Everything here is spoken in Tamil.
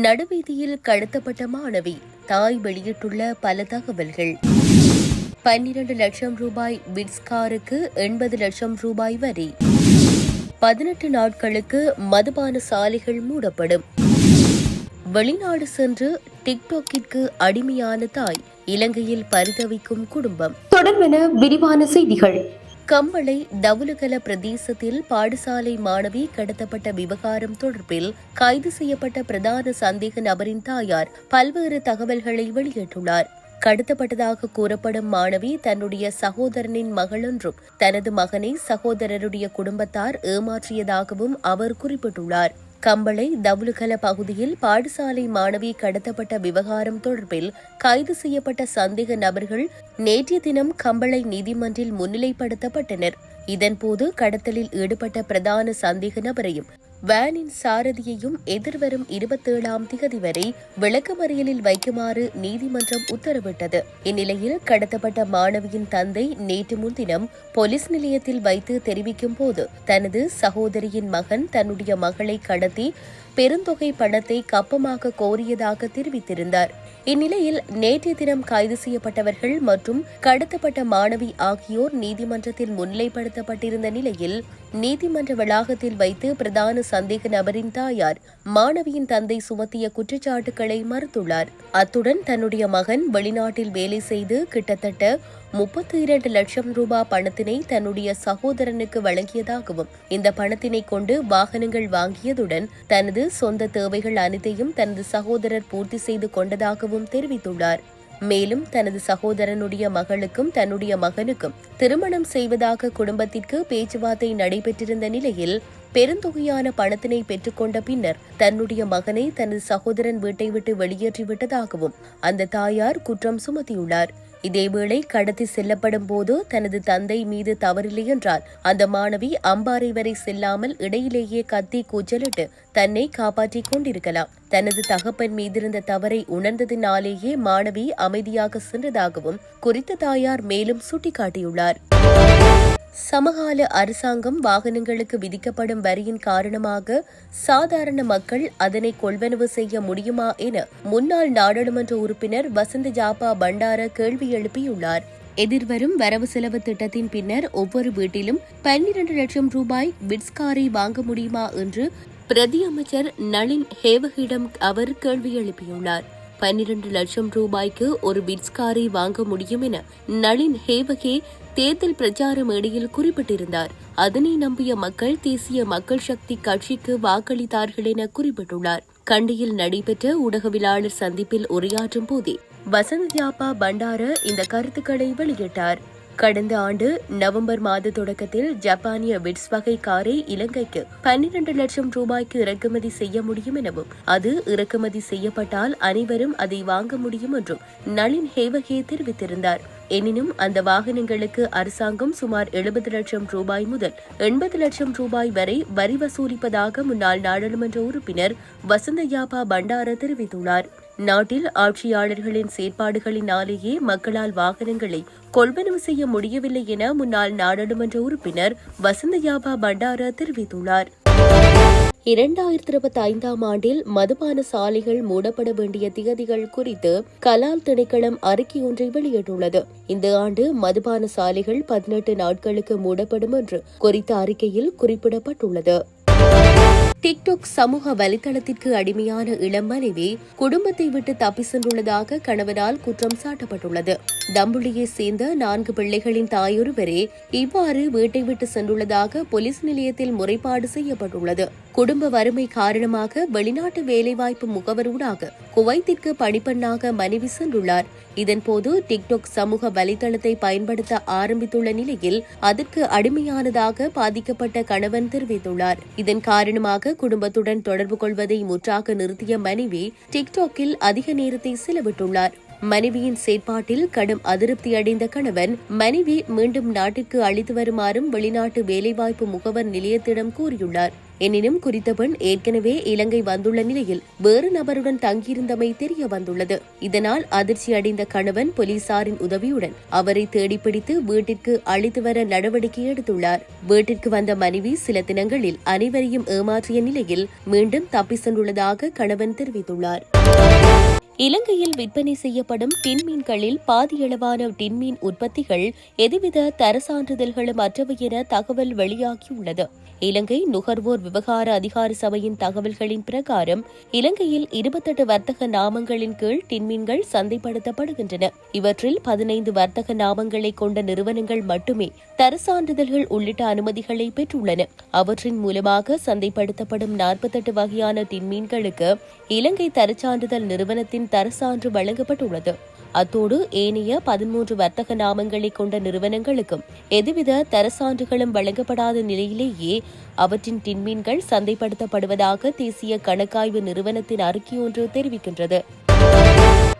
நடுவீதியில் கடத்தப்பட்ட மாணவி தாய் வெளியிட்டுள்ள பல தகவல்கள். பன்னிரண்டு லட்சம் ரூபாய் பிட்ஸ்காருக்கு எண்பது லட்சம் ரூபாய் வரி. பதினெட்டு நாட்களுக்கு மதுபான சாலைகள் மூடப்படும். வெளிநாடு சென்று டிக்டாக்கிற்கு அடிமையான தாய் இலங்கையில் பரிதவிக்கும் குடும்பம். தொடர்பென விரிவான செய்திகள். கம்பளை தவுலுகல பிரதேசத்தில் பாடசாலை மாணவி கடத்தப்பட்ட விவகாரம் தொடர்பில் கைது செய்யப்பட்ட பிரதான சந்தேக நபரின் தாயார் பல்வேறு தகவல்களை வெளியிட்டுள்ளார். கடத்தப்பட்டதாக கூறப்படும் மாணவி தன்னுடைய சகோதரனின் மகளொன்றும் தனது மகனை சகோதரருடைய குடும்பத்தார் ஏமாற்றியதாகவும் அவர் குறிப்பிட்டுள்ளார். கம்பளை தவுலுகல பகுதியில் பாடசாலை மாணவி கடத்தப்பட்ட விவகாரம் தொடர்பில் கைது செய்யப்பட்ட சந்தேக நபர்கள் நேற்றைய தினம் கம்பளை நீதிமன்றில் முன்னிலைப்படுத்தப்பட்டனர். இதன்போது கடத்தலில் ஈடுபட்ட பிரதான சந்தேக நபரையும் வேனின் சாரதியையும் எதிர்வரும் இருபத்தேழாம் திகதி வரை விளக்கமறியலில் வைக்குமாறு நீதிமன்றம் உத்தரவிட்டது. இந்நிலையில் கடத்தப்பட்ட மாணவியின் தந்தை நேற்று முன்தினம் போலீஸ் நிலையத்தில் வைத்து தெரிவிக்கும் போது தனது சகோதரியின் மகன் தன்னுடைய மகளை கடத்தி பெருந்தொகை பணத்தை கப்பமாக கோரியதாக தெரிவித்திருந்தார். இந்நிலையில் நேற்றைய தினம் கைது செய்யப்பட்டவர்கள் மற்றும் கடத்தப்பட்ட மாணவி ஆகியோர் நீதிமன்றத்தில் முன்னிலைப்படுத்தப்பட்டிருந்த நிலையில் நீதிமன்ற வளாகத்தில் வைத்து பிரதான சந்தேக நபரின் தாயார் மாணவியின் தந்தை சுமத்திய குற்றச்சாட்டுகளை மறுத்துள்ளார். அத்துடன் தன்னுடைய மகன் வெளிநாட்டில் வேலை செய்து கிட்டத்தட்ட முப்பத்தி இரண்டு லட்சம் ரூபாய் பணத்தினை தன்னுடைய சகோதரனுக்கு வழங்கியதாகவும் இந்த பணத்தினை கொண்டு வாகனங்கள் வாங்கியதுடன் தனது சொந்த தேவைகள் அனைத்தையும் தனது சகோதரர் பூர்த்தி செய்து கொண்டதாகவும் தெரிவித்துள்ளார். மேலும் தனது சகோதரனுடைய மகளுக்கும் தன்னுடைய மகனுக்கும் திருமணம் செய்வதாக குடும்பத்திற்கு பேச்சுவார்த்தை நடைபெற்றிருந்த நிலையில் பெருந்தொகையான பணத்தினை பெற்றுக்கொண்ட பின்னர் தன்னுடைய மகனை தனது சகோதரன் வீட்டை விட்டு வெளியேற்றிவிட்டதாகவும் அந்த தாயார் குற்றம் சுமத்தியுள்ளார். இதேவேளை கடத்தி செல்லப்படும் போது தனது தந்தை மீது தவறில்லை என்றால் அந்த மாணவி அம்பாறை வரை செல்லாமல் இடையிலேயே கத்தி கூச்சலிட்டு தன்னை காப்பாற்றிக் கொண்டிருக்கலாம். தனது தகப்பன் மீதிருந்த தவறை உணர்ந்ததினாலேயே மாணவி அமைதியாக சென்றதாகவும் குறித்த தாயார் மேலும் சுட்டிக்காட்டியுள்ளார். சமகால அரசாங்கம் வாகனங்களுக்கு விதிக்கப்படும் வரியின் காரணமாக சாதாரண மக்கள் அதனை கொள்வனவு செய்ய முடியுமா என முன்னாள் நாடாளுமன்ற உறுப்பினர் வசந்த ஜாபா பண்டார கேள்வி எழுப்பியுள்ளார். எதிர்வரும் வரவு செலவு திட்டத்தின் பின்னர் ஒவ்வொரு வீட்டிலும் பன்னிரண்டு லட்சம் ரூபாய் பிட்ஸ்காரை வாங்க முடியுமா என்று பிரதி அமைச்சர் நளின் ஹேவகிடம் அவர் கேள்வி எழுப்பியுள்ளார். பன்னிரண்டு லட்சம் ரூபாய்க்கு ஒரு பிட்ஸ் காரை வாங்க முடியும் என நளின் ஹேவகே தேர்தல் பிரச்சார மேடையில் குறிப்பிட்டிருந்தார். அதனை நம்பிய மக்கள் தேசிய மக்கள் சக்தி கட்சிக்கு வாக்களித்தார்கள் என குறிப்பிட்டுள்ளார். கண்டியில் நடைபெற்ற ஊடகவியலாளர் சந்திப்பில் உரையாற்றும் போதே வசந்த் யாப்பா பண்டார இந்த கருத்துக்களை வெளியிட்டார். கடந்த ஆண்டு நவம்பர் மாத தொடக்கத்தில் ஜப்பானிய விட்ஸ் வகை காரை இலங்கைக்கு பன்னிரண்டு லட்சம் ரூபாய்க்கு இறக்குமதி செய்ய முடியும் எனவும் அது இறக்குமதி செய்யப்பட்டால் அனைவரும் அதை வாங்க முடியும் என்றும் நளின் ஹேவகே தெரிவித்திருந்தார். எனினும் அந்த வாகனங்களுக்கு அரசாங்கம் சுமார் எழுபது லட்சம் ரூபாய் முதல் எண்பது லட்சம் ரூபாய் வரை வரி வசூலிப்பதாக முன்னாள் நாடாளுமன்ற உறுப்பினர் வசந்த யாபா பண்டார தெரிவித்துள்ளார். நாட்டில் ஆட்சியாளர்களின் செயற்பாடுகளினாலேயே மக்களால் வாகனங்களை கொள்வனவு செய்ய முடியவில்லை என முன்னாள் நாடாளுமன்ற உறுப்பினர் வசந்த யாபா பண்டார தெரிவித்துள்ளார். இரண்டாயிரத்தி இருபத்தி ஐந்தாம் ஆண்டில் மதுபான சாலைகள் மூடப்பட வேண்டிய திகதிகள் குறித்து கலால் திணைக்களம் அறிக்கை ஒன்றை வெளியிட்டுள்ளது. இந்த ஆண்டு மதுபான சாலைகள் பதினெட்டு நாட்களுக்கு மூடப்படும் என்று குறித்த அறிக்கையில் குறிப்பிடப்பட்டுள்ளது. டிக்டாக் சமூக வலைதளத்திற்கு அடிமையான இளம் மனைவி குடும்பத்தை விட்டு தப்பி சென்றுள்ளதாக கணவனால் குற்றம் சாட்டப்பட்டுள்ளது. தம்புளியை சேர்ந்த நான்கு பிள்ளைகளின் தாயொருவரே இவ்வாறு வீட்டை விட்டு சென்றுள்ளதாக போலீஸ் நிலையத்தில் முறைப்பாடு செய்யப்பட்டுள்ளது. குடும்ப வறுமை காரணமாக வெளிநாட்டு வேலைவாய்ப்பு முகவரூடாக குவைத்திற்கு பணிப்பெண்ணாக மனைவி சென்றுள்ளார். இதன்போது டிக்டாக் சமூக வலைதளத்தை பயன்படுத்த ஆரம்பித்துள்ள நிலையில் அதற்கு அடிமையானதாக பாதிக்கப்பட்ட கணவன் தெரிவித்துள்ளார். இதன் காரணமாக குடும்பத்துடன் தொடர்பு கொள்வதை முற்றாக நிறுத்திய மனைவி டிக்டாக்கில் அதிக நேரத்தை செலவிட்டுள்ளார். மனைவியின் செயற்பாட்டில் கடும் அதிருப்தி அடைந்த கணவன் மனைவி மீண்டும் நாட்டிற்கு அளித்து வருமாறும் வெளிநாட்டு வேலைவாய்ப்பு முகவர் நிலையத்திடம் கூறியுள்ளார். எனினும் குறித்த பெண் ஏற்கனவே இலங்கை வந்துள்ள நிலையில் வேறு நபருடன் தங்கியிருந்தமை தெரிய வந்துள்ளது. இதனால் அதிர்ச்சி அடைந்த கணவன் போலீசாரின் உதவியுடன் அவரை தேடிப்பிடித்து வீட்டிற்கு அழைத்து வர நடவடிக்கை எடுத்துள்ளார். வீட்டிற்கு வந்த மனைவி சில தினங்களில் அனைவரையும் ஏமாற்றிய நிலையில் மீண்டும் தப்பி சென்றுள்ளதாக கணவன் தெரிவித்துள்ளார். இலங்கையில் விற்பனை செய்யப்படும் டின்மீன்களில் பாதியளவான டின்மீன் உற்பத்திகள் எதுவித தர சான்றிதழ்களும் அற்றவை என தகவல் வெளியாகியுள்ளது. இலங்கை நுகர்வோர் விவகார அதிகார சபையின் தகவல்களின் பிரகாரம் இலங்கையில் இருபத்தெட்டு வர்த்தக நாமங்களின் கீழ் டின்மீன்கள் சந்தைப்படுத்தப்படுகின்றன. இவற்றில் பதினைந்து வர்த்தக நாமங்களை கொண்ட நிறுவனங்கள் மட்டுமே தர சான்றிதழ்கள் உள்ளிட்ட அனுமதிகளை பெற்றுள்ளன. அவற்றின் மூலமாக சந்தைப்படுத்தப்படும் நாற்பத்தெட்டு வகையான டின்மீன்களுக்கு இலங்கை தரச்சான்றிதழ் நிறுவனத்தின் தரசான்று வழங்கப்பட்டுள்ளது. அத்தோடு ஏனைய பதிமூன்று வர்த்தக நாமங்களை கொண்ட நிறுவனங்களுக்கும் எதுவித தரசான்றுகளும் வழங்கப்படாத நிலையிலேயே அவற்றின் தின்மீன்கள் சந்தைப்படுத்தப்படுவதாக தேசிய கணக்காய்வு நிறுவனத்தின் அறிக்கையொன்று தெரிவிக்கின்றது.